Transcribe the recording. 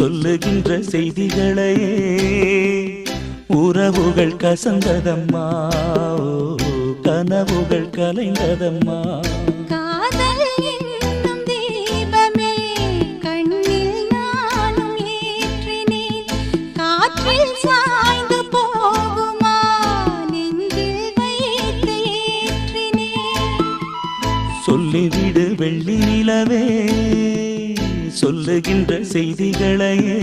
சொல்லுகின்ற செய்திகளையே உறவுகள் கசந்ததம்மா கனவுகள் கலைந்ததம்மா. சொல்லிவிடு வெள்ளி நிலவே சொல்லுகின்ற செய்திகளையே.